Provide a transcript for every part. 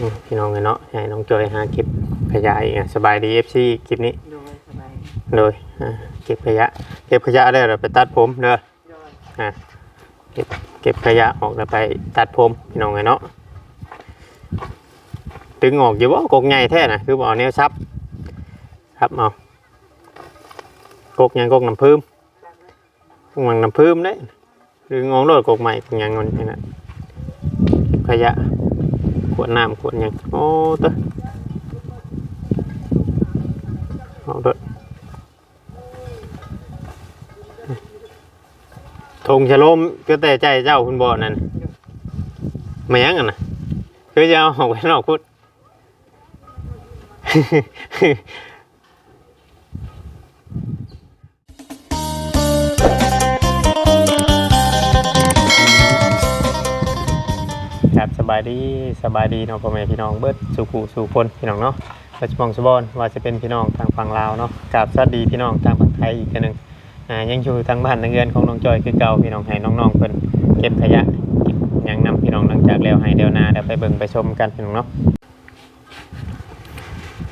อืมพี่น้องเลยเนาะให้น้องจอยหาเก็บขยะอีกอะสบายดีเอฟซีคลิปนี้โดยสบายโดยอ่าเก็บขยะ เก็บขยะได้วเราไปตัดผมเด้อโดยอ่าเก็บเก็บขยะออกแล้วไปตัดผมพี่น้องเลยเนาะดึงออกอยู่ว่ากกใหญ่แท้น่ะคือบ่เอาแนวซับครับเอากกหยังกกน้ำพึ่มกกหยังน้ำพึ่มได้ดึงออกโลดกกใหม่เป็นหยังมันนี่นะขยะข วดน้ำขวดยังโอ้เต้เอาด้วยธงชะลมก็แต่ใจเจ้าคุณบ่อนั่นมายังกันนะคือจะเอาออกไปนอกพุด ครับสบายดีสบายดีเนาะพ่อแม่พี่น้องเบิดสู่ขู่สู่คนพี่น้องเนาะปัจจุบันสบอนว่าจะเป็นพี่น้องทางฝั่งลาวเนาะกับสวัสดีพี่น้องทางฝั่งไทยอีกทีหนึงอ่ายังอยู่ทางบ้านทางเรือนของน้องจอยคือเก่าพี่น้องให้น้องๆเพิ่นเก็บขยะเก็บหยังนํพี่น้องหลังจากแล้วให้เดียวนาเดี๋ยวไปเบิ่งไปชมกันพี่น้องเนาะ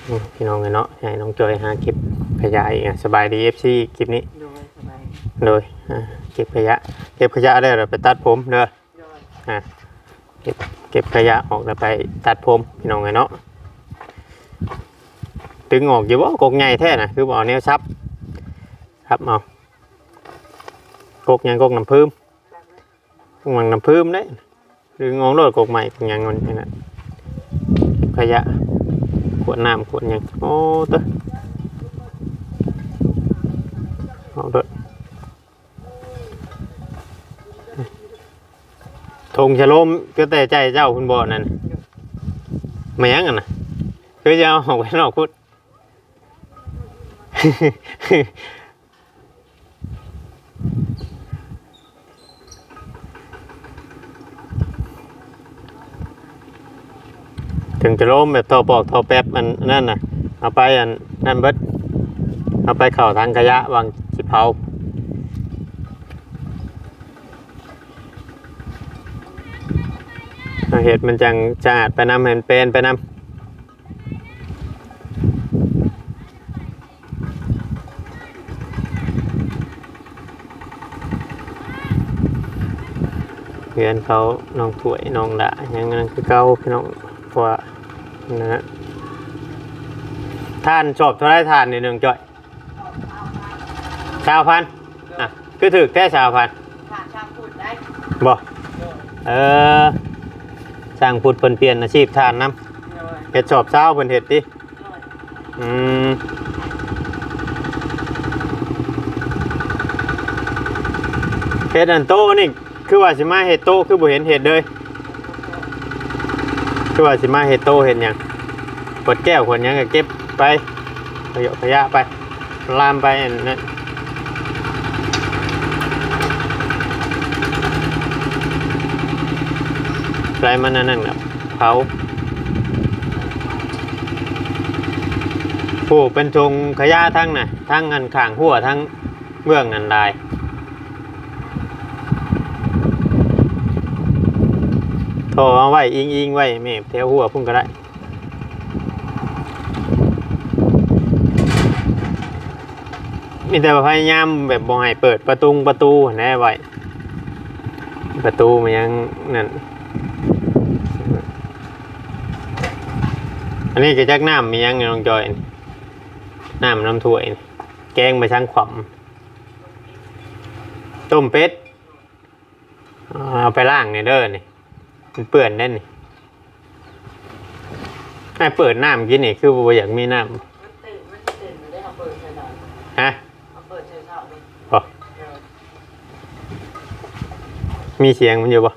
อืมพี่น้องเลยเนาะให้น้องจอยหาเก็บขยะอีกอะสบายดี FC คลิปนี้โดยสบายโดยอ่าเก็บขยะเก็บขยะได้วเราไปตัดผมเด้อโดยอ่าเก็บเก็บขยะออกแล้วไปตัดผมพี่น้องเลยเนาะดึงออกอยู่ว่ากกใหญ่แท้นะคือบ่เอาแนวซับครับเอากกหยังกกน้ำพึ่มกกหยังน้ำพึ่มได้ดึงออกโลดกกใหม่เป็นยังมันนี่นะขยะขวดน้ำขวดยังโอ้เต้อเอาเด้อ ธงชะโลมก็แต่ใจเจ้าคุณบ่อนั่นมายังกันนะคือจะเอาออกไปนอกพุดถึงจะล้มแบบทอปอกทอแป๊บมันนั่นน่ะ เอาไปอันนั่นเบิดเอาไปเข่าทางขยะวางสิเผา เอาเห็ดมันจังสะอาดไปนำเห็นเป็นไปนำเพื่อนเขาน้องถวยน้องละยังนั้นคือเก่าพี่น้องเพราะว่านะฮะท่านชอบเท่าไรท่านในหนึ่งจ่อยชาวพันอะคือถือแค่ชาวพันถ้าช่างพูดได้บอกโดยเออ สร้างพุทธเพิ่นเปลี่ยนอาชีพทานน้โดยำเห็ดชอบเช้าเพิ่นเห็ดดิโดยอืมเห็ดอันโตนี่คือว่าสิมาเห็ดโตคือบ่เห็นเห็ดเลย คือว่าสิมาเห็ดโตเห็นหยังกดแก้วคนยังก็เก็บไปขยะขยะไปลามไปอันนั้น ไรมันนั่นนั่นครับเผาผู้เป็นทงขยะทั้งน่ะทั้งอันข้างหัวทั้งเบื้องอันใดโทรเอาไว้อิงอิงไว้แม่แถวหัวพุ่งก็ได้มีแต่พยายามแบบบ่ให้เปิดประตูประตูแน่ไว้ประตูมันยังนั่น อันนี้ก็จักน้ำมียังไงน้องจอยนี่น้ำน้ำถ้วยนี่แกงไปช่างขวำต้มเป็ดเอาไปล่างในเด้อนี่มันเปื่อนแน่นี่ให้เปิดน้ำกินนี่คือบ่อยากมีน้มันตื่นมันตื่นมันได้เอาเปิดใส่หน่อยำฮะเอาเปิดใส่เช้าเลยบ่โดยมีเสียงมันอยู่บ่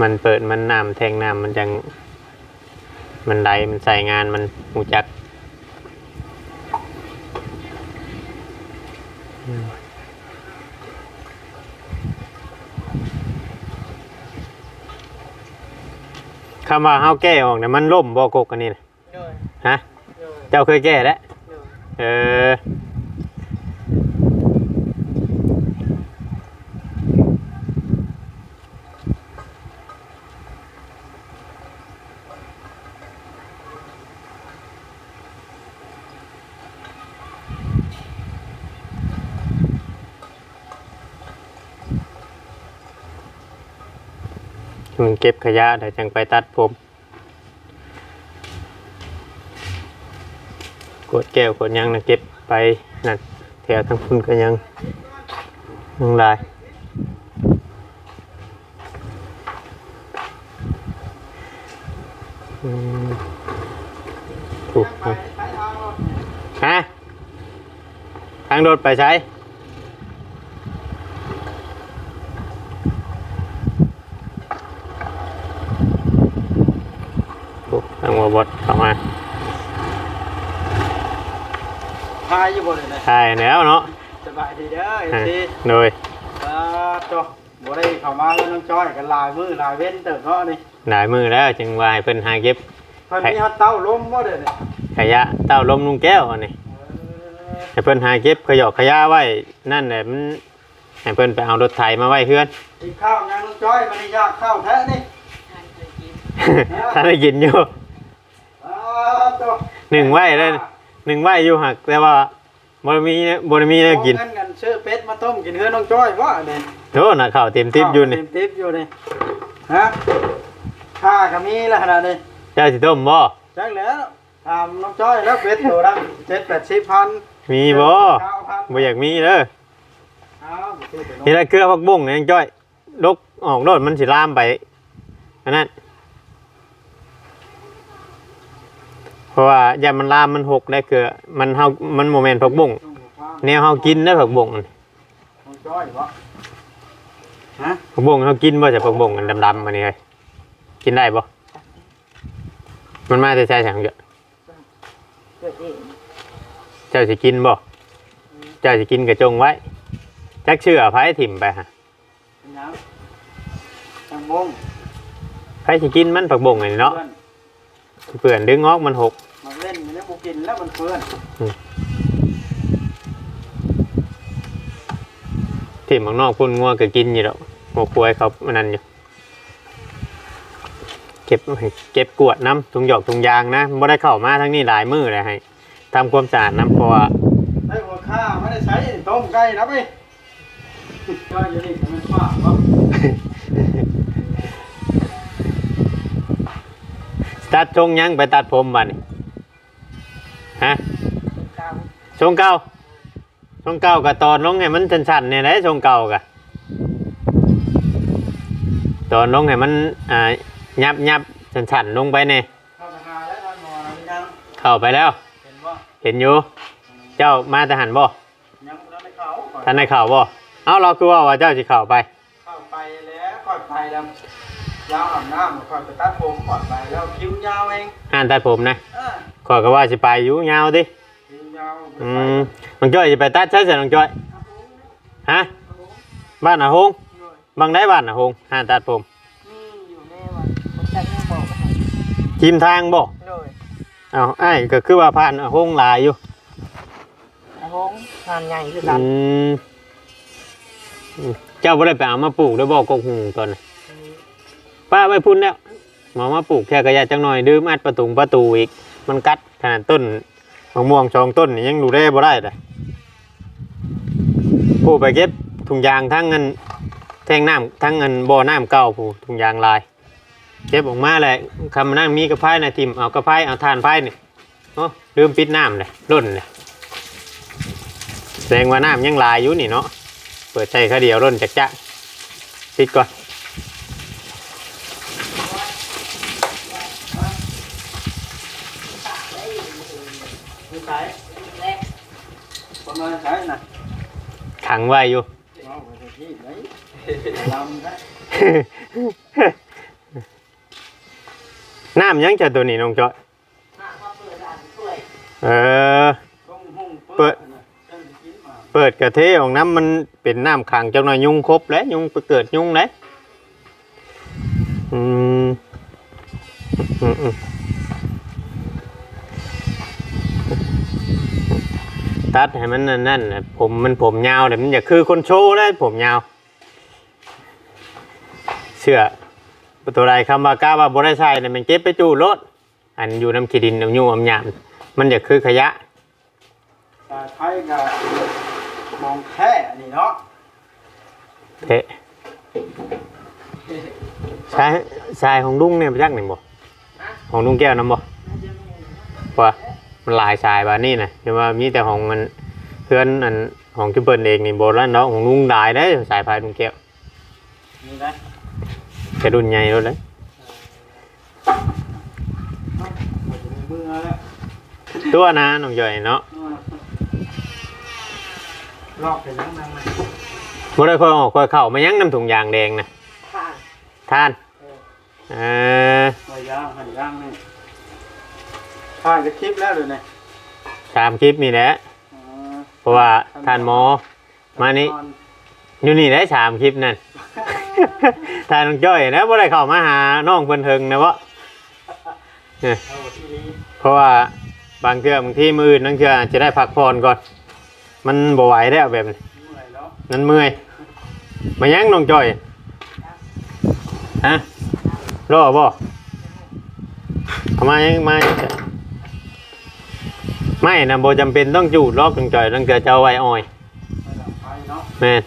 มันเปิดมันน้ำแทงน้ำมันจัง มันไดมันใส่งานมันหูจักคำว่าเฮาแก้ออกเนี่ยมันล่มบ่กกอันนี้นะโดยฮะโดยเจ้าเคยแก้แล้วโดยเออ เก็บขยะเดี๋ยวจังไปตัดผมกดแก้วกดยังนะเก็บไปนั่นแถวทั้งพุ่นก็ยังนังลายถูกฮะทางโดดไปใช้ ถูกทางว บดเข้ามาพายอยู่บนเลยนะใช่แล้วเนาะสบายดีเด้ออะสิโดยอ่าจ้ะบ่ได้เข้ามาแล้วน้องจ้อยกันหลายมือหลายเว้นเติบเนาะนี่หลายมือแล้วจึงว่าให้เพิ่นหาเก็บเพิ่นมีฮอดเต้าล้มบ่เด้อนี่ขยะเต้าลมลุงแก้วอันนี้เออให้เพิ่นหาเก็บขยะขยะไว้นั่นแหละมันให้เพิ่นไปเอารถไถมาไว้เพื่อนกินข้าวยังน้องจ้อยมันยากข้าวแท้นี่ถ้าได้กินอยู่อ่าจ้ะ หนึ่งไว้เลยหนึ่งไว้อยู่หักแต่ว่าบ่ได้มีบ่ได้มีแนวกินเอาเงินกันซื้อเป็ดมาต้มกินเฮือน้องจ้อยบ่นี่โธ่น่ะข้าวเต็มติ๊บอยู่นี่เต็มติ๊บอยู่นี่ฮะค่าก็มีแล้วขนาดนี้เจ้าสิต้มบ่จังแล้วถามน้องจ้อยแล้วเป็ดตัวละ7 80พันมีบ่9,000บ่อยากมีเด้อเอาบ่ซื้อไปเนาะนี่ละเกลือผักบุ้งนี่ยังจ้อยลกออกโดดมันสิลามไปอันนั้นเพ ราะว่าอย่ามันลามมันหกได้เกลือมันเฮามันโมเมนต์ผักบุ้งแนวเฮากินได้ผักบุ้งอันน้องจ้อยบ่ฮะผักบุ้งเฮากินบ่ใช่ผักบุ้งอันดำๆอันนี้เลยกินได้บ่มันมาจะใช้สังเกตเกิดเองเจ้าสิกินบ่เจ้าสิกินกระจงไว้จักเชื่อไผถิ่มไปฮะเป็นหยังจังวงไผสิกินมันผักบุ้งอันนี้เนาะเพื่อนเปื่อนดึงออกมันหกมัน เล่นอยู่ในบุกินแล้วมันเพื่อนถิ่มข้างนอกพุ่นงัวก็กินอยู่ดอกหัวควายเขามันนั่นอยู่เก็บเก็บกวดน้ำถุงหยอกถุงยางนะบ่ได้เข้ามาทั้งนี้หลายมือเลยให้ทำความสะอาดน้ำเพราะว่าได้หัวข้าไม่ได้ใช้ต้มไก่นะไปก็อยู่นี่มันฟ้าบ่ตัดชงยังไปตัดผมบัดนี่ ฮะเก่าชงเก่าชงเก่ากับตอนลงให้มันชันๆเนี่ยแหละชงเก่ากะตอนลงให้มันอ่ายับยับชันๆลงไปเนี่ยเข้าทหารแล้วท่านหมอนะยังเข้าไปแล้วเห็นว่าเห็นอยู่ เจ้ามาทหารบ่ยังบ่ได้เข้าท่านได้ข่าวบ่เอ้าเราคือว่าว่าเจ้าสิเข้าไปเข้าไปแล้วก่อนไปแล้วยาวอาบน้ำก่อนไปตัดผมก่อนไปแล้วคิ้วยาวเองอ่านตัดผมนะเออ ขอยก็ว่าสิไปอยู่ยาวดิคิ้วยาวอืมน้องจ้อยสิไปตัดใช่สิน้องจ้อยฮะบ้านอาหงบางได้บ้านอาหงอ่านตัดผมมีอยู่แน่วันผมจะแม่บอกให้ทีมทางบ่โดยเอาไอ้ายก็คือว่าผ่านอาหงหลายอยู่ไอ้หงงานใหญ่คืออืกันมอืมเจ้าบ่ได้ไปเอามาปลูกด้วยบ่กกหุงตอนนั้นป้าไปพุ่นแล้วหมอมาปลูกแค่กระยาจังหน่อย ดื่มอัดประตูประตูอีก มันกัดขนาดต้นมะม่วงสองต้นนี่ยังดูได้บ่ได้เลยผู้ไปเก็บถุงยางทั้งเงินแทงน้ำทั้งเงินบ่อน้ำเก่าผู้ถุงยางลายเก็บออกมาเลยคำนั่งมีกระไพนะทิมเอากระไพเอาทานไพนี่โอ้ลืมปิดน้ำเลยล่นเลยแสดงว่าน้ำยังลายอยู่นี่เนาะเปิดใจข้าเดียวร่นจักจะปิดก่อน ไม่ใช้ แรก ประ มาใช้น่ะขังไว้อยู่ เอาไปที่ไหนลำนะน้ำยังจะตัวนี้น้องจอยหน้ามาเปิดร้านถ้วยเออ ต้องหุ่งเปิดน่ะตั้งแต่กินมาเปิดกระเทของน้ำมันเป็นน้ำขังจังหน่อยยุงครบแล้วยุงไปเกิดยุงเลยอืมอืมอืม ตัดให้มันนั่นนั่นน่ะผมมันผมยาวเลยมันอย่าคือคนโชว์ได้ผมยาวเชื่อประตูไรคำว่ากล้าว่าบริษัทเนี่ยมันเก็บไปจูรถอันอยู่น้ำขีดินน้ำยูน้ำยามมันอย่าคือขยะตาไทยกับมองแค่นี่เนาะเทะชายชายของลุงเนี่ยไปจักหนึ่งบ่ของลุงแก้วนํบ่เพราะว่ามัน หลายชายบาดนี้น่ะแต่ว่ามีแต่ของมันเพื่อนอันของจุเปิ้นเองนี่บ่แล้วเนาะของลุงหลายได้อสายพายลุงแก้วนี่นะกระดุนใหญ่แล้วเลยมือแล้วตัวนะน้องจ่อยเนาะลอกไปแล้วนั่งนะบ่ได้ค่อยออกค่อยเข้ามายังน้ำถุงยางแดงน่ะค่ะท่านเออไปย่างหันย่างนี่ ถ่ายจะคลิปแล้วเลยเนี่ยตามคลิปนี่แหละอ๋อเพราะว่าท่านหมอ มานี่อยู่นี่ได้สามคลิปนั่น ท่านน้องจ้อยนะบ่ได้เข้ามาหาน้องเพิ่นเฮิงนะวะเนี่ยเอาที่นี้เพราะว่าบางเทื่อบางที่มืออื่นบางเทื่ออาจจะได้พักผ่อนก่อน มันบ่ไหวแล้วแบบนี้เมื่อยแล้วนั้นเมื่อย มายังน้องจ้อย ฮะรอบ่เอามายังมายัง ไม่นะบ่จำเป็นต้องจูดรอกน้องจ้อยต้องเกิดเจ้าไว้อ้อยไปดับไฟเนาะแม่น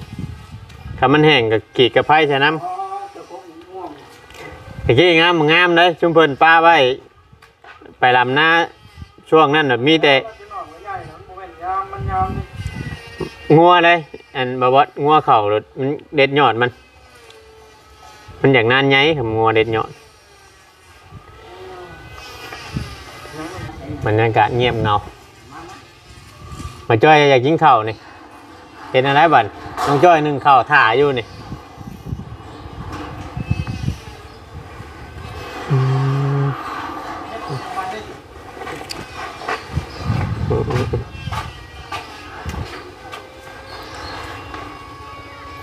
ถ้ามันแห้งก็ขีดกระไพ่ใช่น้ำอ๋อจะพกม่วงตะกี้งามงามเลยชุมเพิ่นป้าไว้ไปลำหน้าช่วงนั้นน่ะมีแต่ว่าจะนอนไว้ใหญ่นะโมเมนต์ยามมันยามนี่งัวเลยอันบวชงัวเข่ารถมันเด็ดยอดมัน มันอย่างนานไงครับงัวเด็ดยอดบรรยากาศเงียบเงา มาจ้อยอยากกินข้าวนี่เห็นอะไรบ้านน้องจ้อยนึ่งข้าวถ่าอยู่นี่อืม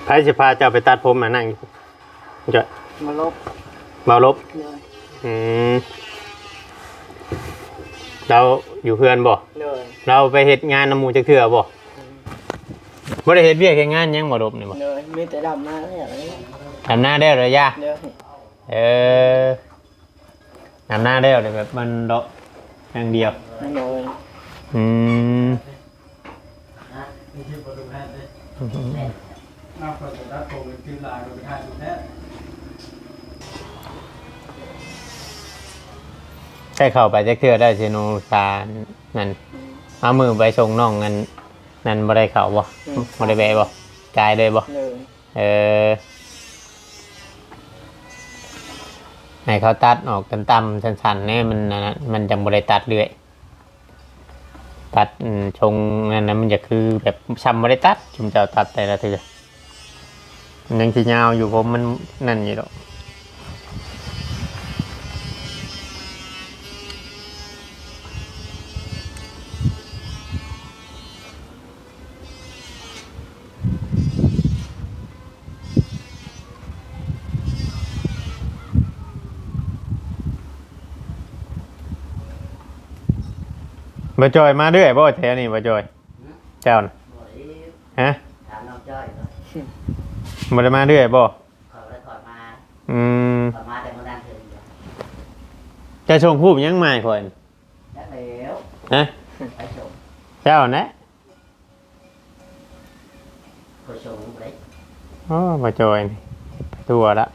ไผสิพาเจ้าไปตัดผมมานั่งอยู่จะมาลบมาลบอืม เราอยู่เพื่อนบ่เลยเราไปเฮ็ดงานนำหมูจะเถื่อบ่บ่ได้เฮ็ดเวียกเฮ็ดงานหยังบ่ลบนี่บ่เลยมีแต่ดำมาเนี่ยเลยทำหน้าได้เลยย่าเดี๋ยวเออทำหน้าได้เลยแบบมันเลาะอย่างเดียวไม่เลยอืม น้าคนจะได้โทรเป็นคืนลายเป็นท่าดูแท้ ใช่เข้าไปจะเถื่อได้สิโนตานั่นเอามือไปส่งน้องนั่นนั่นบ่ได้เข้าบ่บ่ได้แบะบ่กายเลยบ่เลยเออให้เขาตัดออกต่ำๆสั้นๆเนี่ยมันนั่นน่ะมันจังบริตัดเรื่อยตัดอืมชงนั่นนะมันจะคือแบบช้ำบริตัดชุมเจ้าตัดแต่ละเทือมันยังสียาวอยู่ผมมันนั่นอยู่หรอก บ่จอยมาเรื่อยบ่แถวนี้บ่จอย เจ้าน่ะฮะถามน้องจ้อยก่อนบ่ได้มาเรื่อยบ่เขาได้ถอดมาอืมถอดมาแต่เมื่อนั้นถึงจะชงผู้ยังไม่ค่อยแล้วเดี๋ยวฮะไปส่งเจ้านะคนส่งเล็กอ๋อบ่จอยนี่ไปตัวละ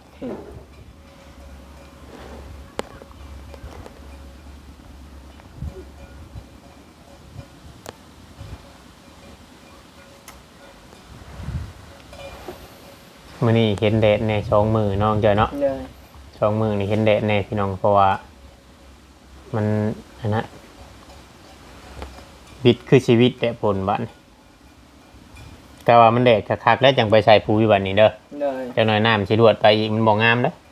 มื้อนี้เห็นแดดในสองมือน้องจอยเนาะเลยสองมือนี่เห็นแดดแน่พี่น้องเพราะว่า มันอันนะวิตคือชีวิตแต่ผลบันแต่ว่ามันแดดคักๆแล้วจังไปใส่ปุ๋ยบันนี้เด้อเลยจังหน่อยน้ำสิรวดไปอีกมันบ่งามเด้ออื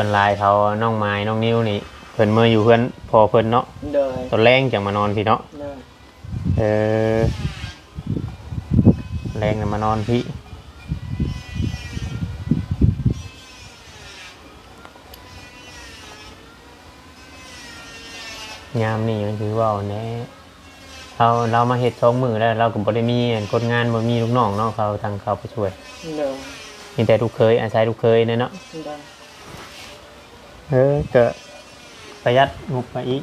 ส่วนหลายเขาน้องไม้น้องนิ้วนี่เพิ่นเมื่ออยู่เพื่อนพอเพิ่นเนาะเลยตอนแรงจังมานอนพี่เนาะเลยเออแรงน่ะมานอนพี่ยามนี่มันคือว่าแน่เราเรามาเห็ดสองมือแล้วเราก็บ่ได้มีอันคนงานบ่มีลูกน้องเนาะเขาทางเขาไปช่วยเลยมีแต่ลูกเคยอาศัยลูกเคยเนี่ยเนาะ เออก็ประยัดงบมาอีก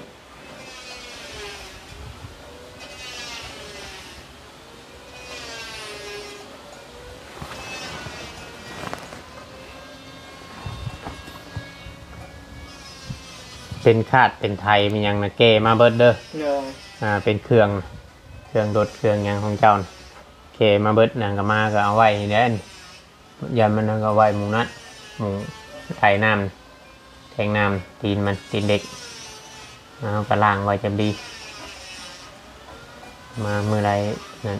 เป็นคาดเป็นไทยมียังนะเกมาเบิร์ดเด้ออ่าเป็นเครื่องเครื่องดดเครื่องหยังของเจ้าน่เกมาเบิร์ดนางก็มาก็เอาไว้นี่แหละนยันมันนางก็เอาไว้หมูนั้นหมูไทยน้ำ แทงน้ำตีนมันตีนเด็กเอาก็ล่างไว้จะดี มาเมื่อไรนั่น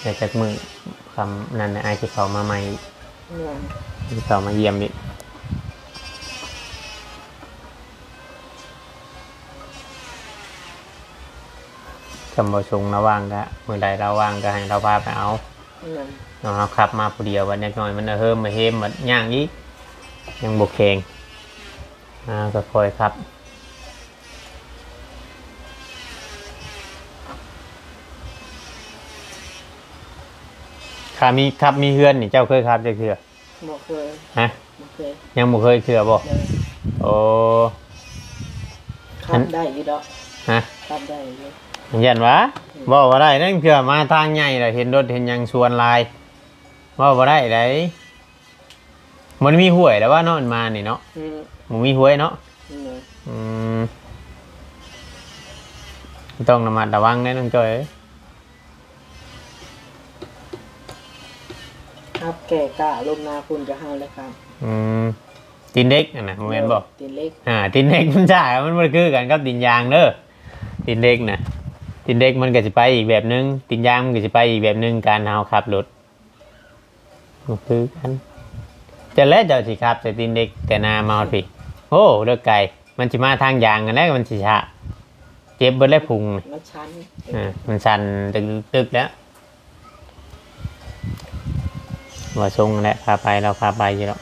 เดี๋ยวจากมือคำนั่นนะไอ้ที่เขามาใหม่เนาะที่เขามาเยี่ยมนี่คำบอชงระว่างก็มือใดเราว่างก็ให้เราพาไปเอาเนาะเราขับมาผู้เดียววันนี้หน่อยมันเอาเฮิมมาเฮมมันย่างอีกยังบกแข็ง อ่าก็คอยครับขามีครับมีเฮือนนี่เจ้าเคยครับจะเคือบ่เคยฮะบ่เคยยังบ่เคยเคือบ่เนาะโอ้ขับได้อยู่ดอกฮะขับได้อยู่ยันวะบอกว่าได้นั่นคือมาทางใหญ่เลยเห็นรถเห็นหยังชวนลายว่าบ่ได้ไดมันมีห้วยแล้วว่านอนมานี่เนาะอืม มันมีห้วยเนาะเนาะอืมต้องระมัดระวังนะน้องจอยเอ้ยครับแก่กล้าลมนาคุณจะเฮาเลยครับอืมตินเด็กนั่นนะโมเมนบอกตีนเล็กอ่าตินเด็กมันใช่มันมันคือกันกับตินยางเด้อตินเด็กนะตินเด็กมันก็จะไปอีกแบบนึงตินยางมันก็จะไปอีกแบบนึงการเฮาขับรถมันคือกันแต่แล้วเจ้าสิครับแต่ตินเด็กแต่นามาฮอดพี่ โอ้เลือกไก่ มันสิมาทางยางกันแล้วมันสิชะเจ็บเบิดแล้วพุงนี่มันชันอ่ามันสั่นตึกตึกแล้วว่าทรงแหละพาไปเราพาไปอยู่แล้ว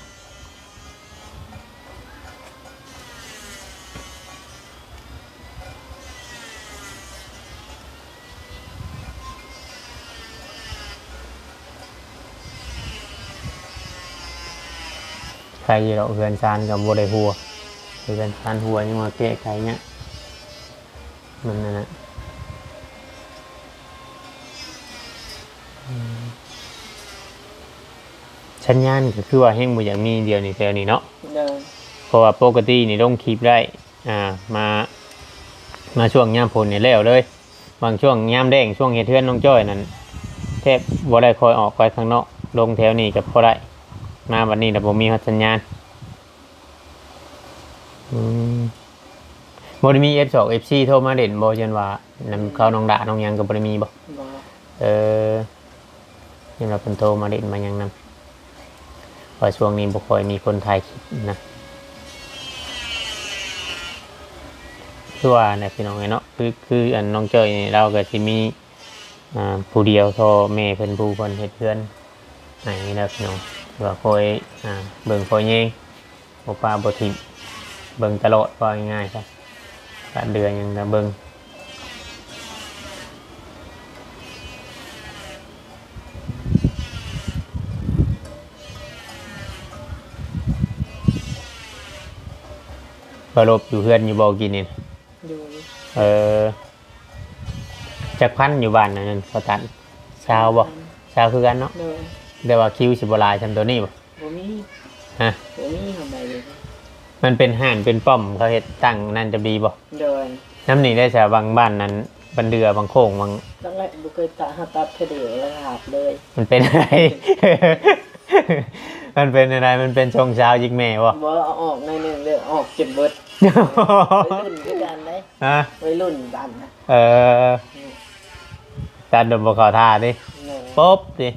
ใครอยู่แล้วเพื่อนซานกับโบได้หัว เพื่อนซานหัวยังมาเกะใครเนี้ยมันนั่นนะสัญญาณก็คือว่าแห้งบ่อย่างมีเดียวนี่แถวนี้เนาะเนาะเพราะว่าปกตินี่ลงคลิปได้อ่ามามาช่วงยามฝนนี่แล้วเลย บางช่วงยามแดงช่วงเฮ็ดเทือนน้องจ้อยนั่นแทบบ่ได้คอยออกไปข้างนอกลงแถวนี้ก็พอได้มาวันนี้แต่บ่มีฮอดสัญญาณ อืมบ่ได้มี F2 FC โทรมาเด่นบ่ยันว่านำเขาน้องดาน้องหยังก็บ่ได้มีบ่บ่เออนี่เราเป็นโทรมาเล่นมายังนำเพอช่วงนี้บุคอยมีคนถ่ายคลิปนะคือว่าเนี่ยพี่น้องไงเนาะคือคืออันน้องเจยนี่เราก็สิมีอ่าผู้เดียวโทรแม่เพิ่นผู้เพิ่นเฮ็ดเพื่อนไหนนี่แหละพี่น้องว่าคอยอ่าเบิ่งคอยเยงบ่ปลาบ่ทิม เบิ่งตลอดว่าง่ายๆครับกเดือนยังก็เบิ่งก็ลบอยู่เพื่อนอยู่บอกกินนี่นะอยู่เออจักพันอยู่บ้านนั่นนเขาตัดเช้าบ่เช้าคือกันเนาะเนาะแต่ว่าคิวสิบหลายทำตัวนี้บ่บ่มีฮะ มันเป็นห่านเป็นป้อมเขาเฮ็ดตั้งนั่นจะดีบ่เดินน้ำนี่ได้จากบางบ้านนั้นบันเดือบางโค้งบางตั้งแต่บ่เคยตัดหาตัดเทเดียวแล้วหาบเลย มันเป็นอะไร มันเป็นอะไรมันเป็นชงเช้ายิกแม่บ่บ่เอาออกในอยหนึงเลยออกเก็บเบิดวัยรุ่นคือกันเลยฮะวัยรุ่นกันนะเออตัดดมบ่เข้าท่าดิเนาะปุ๊บดิ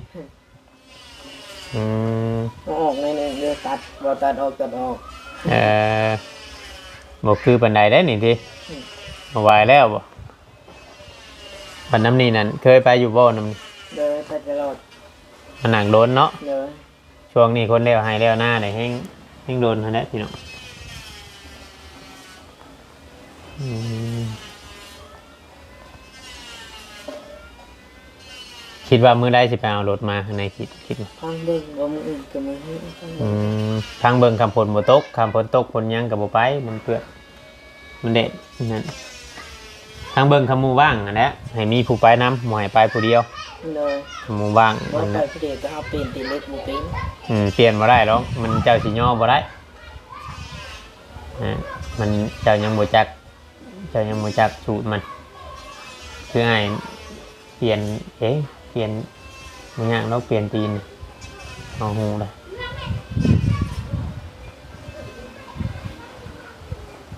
อืมเอาออกในอยหนึงเดี๋ยวตัดบ่ตัดออกตัดออก เออบอกคือปันไดได้นี่ทีอืมมาไหวแล้วบ่ปันน้ำนี่นั่นเคยไปอยู่บ่น้ำนี่เดินไปตลอดมันหนังโดนเนาะเดินช่วงนี้คนเลี้ยวให้เลี้ยวหน้าได้แห้งแห้งโดนเท่านั้นพี่น้องอืม คิดว่ามือได้สิไปเอารถมาในคิดคิดว่าพังเบิ่งบ่มืออื่นก็มือนี้พังอืเบิ่งมทางเบิ่งคำฝนบ่ตกคำฝนตกฝนหยังกับบ่ไปมันเปื้อนมันเด็ดนั่นทางเบิ่งคำหมูว่างอันนี้ให้มีผู้ไปนำหมให้ไปผู้เดียวเดินคำหมูว่างบ่มันไปน่ะเทเดียวก็เอาเป็นตีเล็กบ่เป็นอืมเปลี่ยนบ่ได้หรอกมันเจ้าสิย่อบ่ได้นะมันเจ้ายังบ่จัก เจ้ายังบ่จักสูตรมัน คือไอ้ายเปลี่ยนเอ๊ะ เปลี่ยนมันยากเราเปลี่ยนตีนเอาหูเลย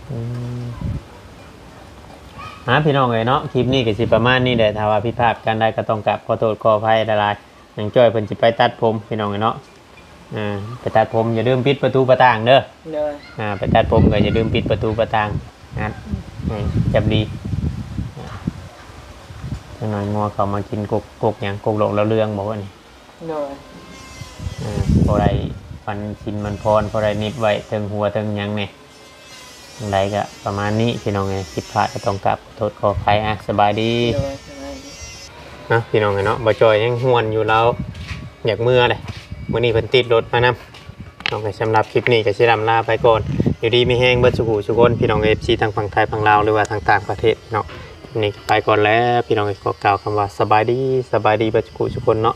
อืมอ่าพี่น้องเอ้ยเนาะคลิปนี้ก็สิประมาณนี้แหละถ้าว่าผิดพลาดกันได้ก็ต้องกลับขอโทษขออภัยหลายๆอย่างจ้อยเพิ่นสิไปตัดผมพี่น้องเอ้ยเนาะอ่าไปตัดผมอย่าลืมปิดประตูประต่างเด้อเลยอ่าไปตัดผมก็อย่าลืมปิดประตูประต่างนะให้จับดี จังหน่อยงัวเขามากินกกกกอย่างกกหลงเราเรื่องบอกว่านี่เลยอ่าพอไรฟันชินมันพรพอไรนิบไว้เทิงหัวเทิงหยังเนี่ยอะไรก็ประมาณนี้พี่น้องไงผิดพลาดก็ต้องกลับโทษขออภัยอะสบายดีเลยสบายดีนะพี่น้องไงเนาะบ่จอยยังหวนอยู่แล้วอยากเมื่อเลยมื่อนี้เพิ่นติดรถมานำ น้องก็สำหรับคลิปนี้ก็สิลำลาไปก่อน อยู่ดีมีแห้งเบิดสุขุสุคนพี่น้องเอฟซีทางฝั่งไทยฝั่งลาวหรือว่าทางต่างประเทศเนาะคลิป นี้ไปก่อนแล้ว พี่น้องก็กล่าวคำว่าสบายดีสบายดีเบิดสุขุสุคนเนาะ